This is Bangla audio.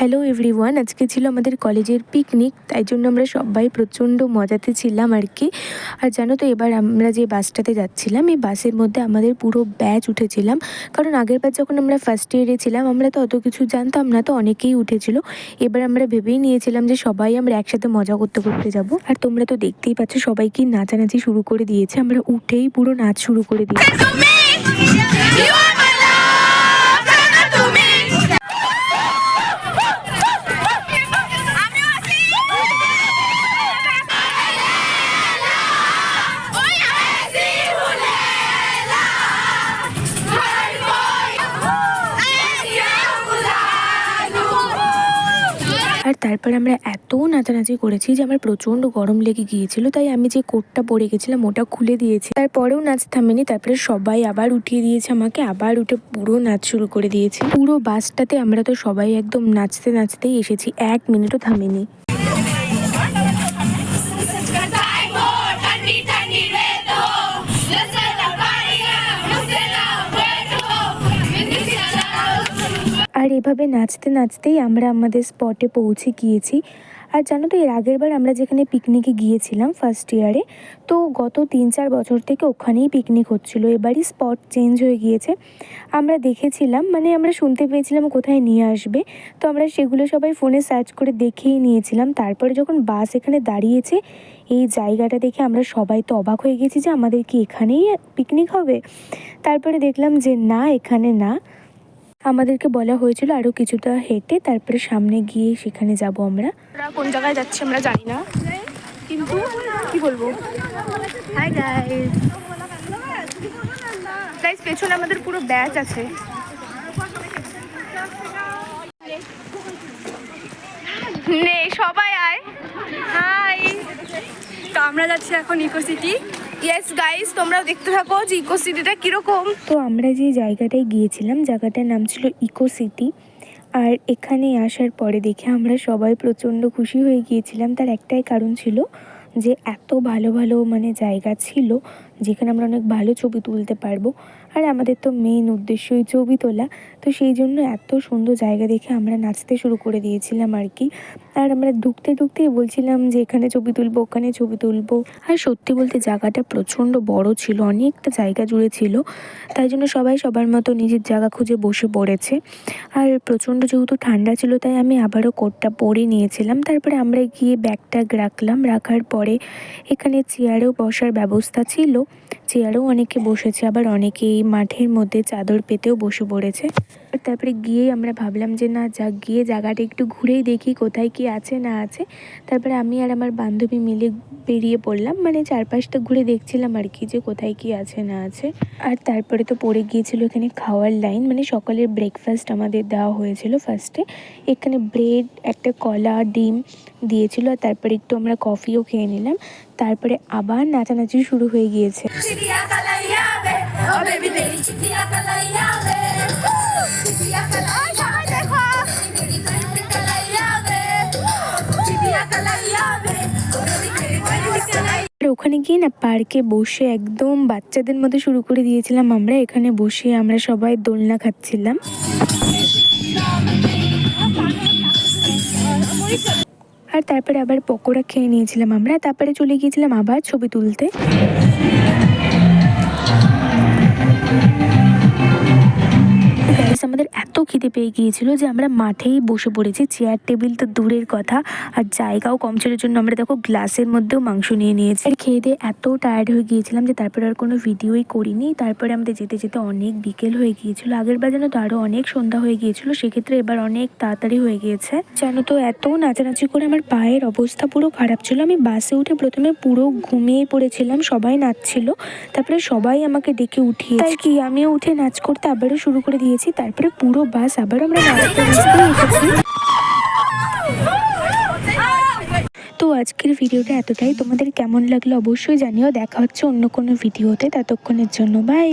হ্যালো এভরিওয়ান আজকে ছিল আমাদের কলেজের পিকনিক তাই জন্য আমরা সবাই প্রচণ্ড মজাতে ছিলাম আর কি। আর জানো তো, এবার আমরা যে বাসটাতে যাচ্ছিলাম, এই বাসের মধ্যে আমাদের পুরো ব্যাচ উঠেছিলাম। কারণ আগের বার যখন আমরা ফার্স্ট ইয়ারে ছিলাম, আমরা তো অত কিছু জানতাম না, তো অনেকেই উঠেছিল। এবার আমরা ভেবেই নিয়েছিলাম যে সবাই আমরা একসাথে মজা করতে করতে যাব। আর তোমরা তো দেখতেই পাচ্ছ, সবাই কি নাচানাচি শুরু করে দিয়েছে। আমরা উঠেই পুরো নাচ শুরু করে দিয়েছি। আর তারপর আমরা এত নাচানাচি করেছি যে আমার প্রচণ্ড গরম লেগে গিয়েছিল, তাই আমি যে কোটটা পরে গেছিলাম ওটা খুলে দিয়েছি। তারপরেও নাচ থামেনি, তারপরে সবাই আবার উঠিয়ে দিয়েছে আমাকে, আবার উঠে পুরো নাচ শুরু করে দিয়েছে। পুরো বাসটাতে আমরা তো সবাই একদম নাচতে নাচতেই এসেছি, এক মিনিটও থামেনি। এভাবে নাচতে নাচতেই আমরা আমাদের স্পটে পৌঁছে গিয়েছি। আর জানো তো, এর আগের বার আমরা যেখানে পিকনিকে গিয়েছিলাম ফার্স্ট ইয়ারে তো গত তিন চার বছর থেকে ওখানেই পিকনিক হচ্ছিল। এবারই স্পট চেঞ্জ হয়ে গিয়েছে। আমরা দেখেছিলাম মানে আমরা শুনতে পেয়েছিলাম কোথায় নিয়ে আসবে। তো আমরা সেগুলো সবাই ফোনে সার্চ করে দেখেই নিয়েছিলাম। তারপরে যখন বাস এখানে দাঁড়িয়েছে, এই জায়গাটা দেখে আমরা সবাই তো অবাক হয়ে গেছি যে আমাদের কি এখানেই পিকনিক হবে? তারপরে দেখলাম যে না, এখানে না। আমাদেরকে বলা হয়েছিল আরও কিছুটা হেঁটে তারপরে সামনে গিয়ে সেখানে যাব আমরা। কোন জায়গায় যাচ্ছি আমরা জানি না। কিন্তু কি বলব? হাই গাইস গাইস পেছনে আমাদের পুরো ব্যাচ আছে। নে, সবাই আয়। হাই তো আমরা যাচ্ছি এখন ইকো সিটি ইয়েস গাইস তোমরাও দেখতে থাকো যে ইকো সিটিটা কীরকম। তো আমরা যে জায়গাটায় গিয়েছিলাম, জায়গাটার নাম ছিল ইকো সিটি আর এখানে আসার পরে দেখে আমরা সবাই প্রচণ্ড খুশি হয়ে গিয়েছিলাম। তার একটাই কারণ ছিল যে এত ভালো ভালো মানে জায়গা ছিল, যেখানে আমরা অনেক ভালো ছবি তুলতে পারব। আর আমাদের তো মেইন উদ্দেশ্যই ছবি তোলা। তো সেই জন্য এত সুন্দর জায়গা দেখে আমরা নাচতে শুরু করে দিয়েছিলাম আর কি। আর আমরা ঢুকতে ঢুকতেই বলছিলাম যে, এখানে ছবি তুলবো, ওখানে ছবি তুলবো। আর সত্যি বলতে জায়গাটা প্রচণ্ড বড় ছিল, অনেকটা জায়গা জুড়ে ছিল। তাই জন্য সবাই সবার মতো নিজের জায়গা খুঁজে বসে পড়েছে। আর প্রচণ্ড যেহেতু ঠান্ডা ছিল, তাই আমি আবারও কোটটা পরে নিয়েছিলাম। তারপরে আমরা গিয়ে ব্যাগ ট্যাগ রাখলাম। রাখার পরে এখানে চেয়ারেও বসার ব্যবস্থা ছিল। চেয়ারেও অনেকে বসেছে, আবার অনেকেই মাঠের মধ্যে চাদর পেতেও বসে পড়েছে। তারপরে গিয়েই আমরা ভাবলাম যে না, যা গিয়ে জায়গাটা একটু ঘুরেই দেখি কোথায় কি আছে না আছে। তারপরে আমি আর আমার বান্ধবী মিলে বেরিয়ে পড়লাম মানে চারপাশটা ঘুরে দেখছিলাম আর কি যে কোথায় কি আছে না আছে। আর তারপরে তো পড়ে গিয়েছিল এখানে খাওয়ার লাইন মানে সকালের ব্রেকফাস্ট আমাদের দেওয়া হয়েছিল ফার্স্টে এখানে ব্রেড একটা কলা, ডিম দিয়েছিল, আর তারপরে একটু আমরা কফিও খেয়ে নিলাম। তারপরে আবার নাচানাচি শুরু হয়ে গিয়েছে। Oh baby baby, oh baby baby, আর ওখানে গিয়ে না পার্কে বসে একদম বাচ্চাদের মতো শুরু করে দিয়েছিলাম আমরা। এখানে বসে আমরা সবাই দোলনা খাচ্ছিলাম। আর তারপরে আবার পকোড়া খেয়ে নিয়েছিলাম আমরা। তারপরে চলে গিয়েছিলাম আবার ছবি তুলতে। Thank you. গ্যাস আমাদের এত খিদে পেয়ে গিয়েছিল যে আমরা মাঠেই বসে পড়েছি। চেয়ার টেবিল তো দূরের কথা। আর জায়গাও কম ছিল জন্য আমরা দেখো গ্লাসের মধ্যেও মাংস নিয়ে নিয়েছি। আর খেয়ে দিয়ে এত টায়ার্ড হয়ে গিয়েছিলাম যে তারপরে আর কোনো ভিডিওই করিনি। তারপরে আমাদের যেতে যেতে অনেক বিকেল হয়ে গিয়েছিল। আগের বার যেন তো আরও অনেক সন্ধ্যা হয়ে গিয়েছিল, সেক্ষেত্রে এবার অনেক তাড়াতাড়ি হয়ে গিয়েছে। জানো তো এত নাচানাচি করে আমার পায়ের অবস্থা পুরো খারাপ ছিল। আমি বাসে উঠে প্রথমে পুরো ঘুমিয়ে পড়েছিলাম, সবাই নাচছিল। তারপরে সবাই আমাকে ডেকে উঠিয়ে কি আমিও উঠে নাচ করতে আবারও শুরু করে দিয়েছি। তারপরে পুরো বাস আবার আমরা তো আজকের ভিডিওটা এতটাই। তোমাদের কেমন লাগল অবশ্যই জানিও। দেখা হচ্ছে অন্য কোনো ভিডিওতে। ততক্ষণের জন্য বাই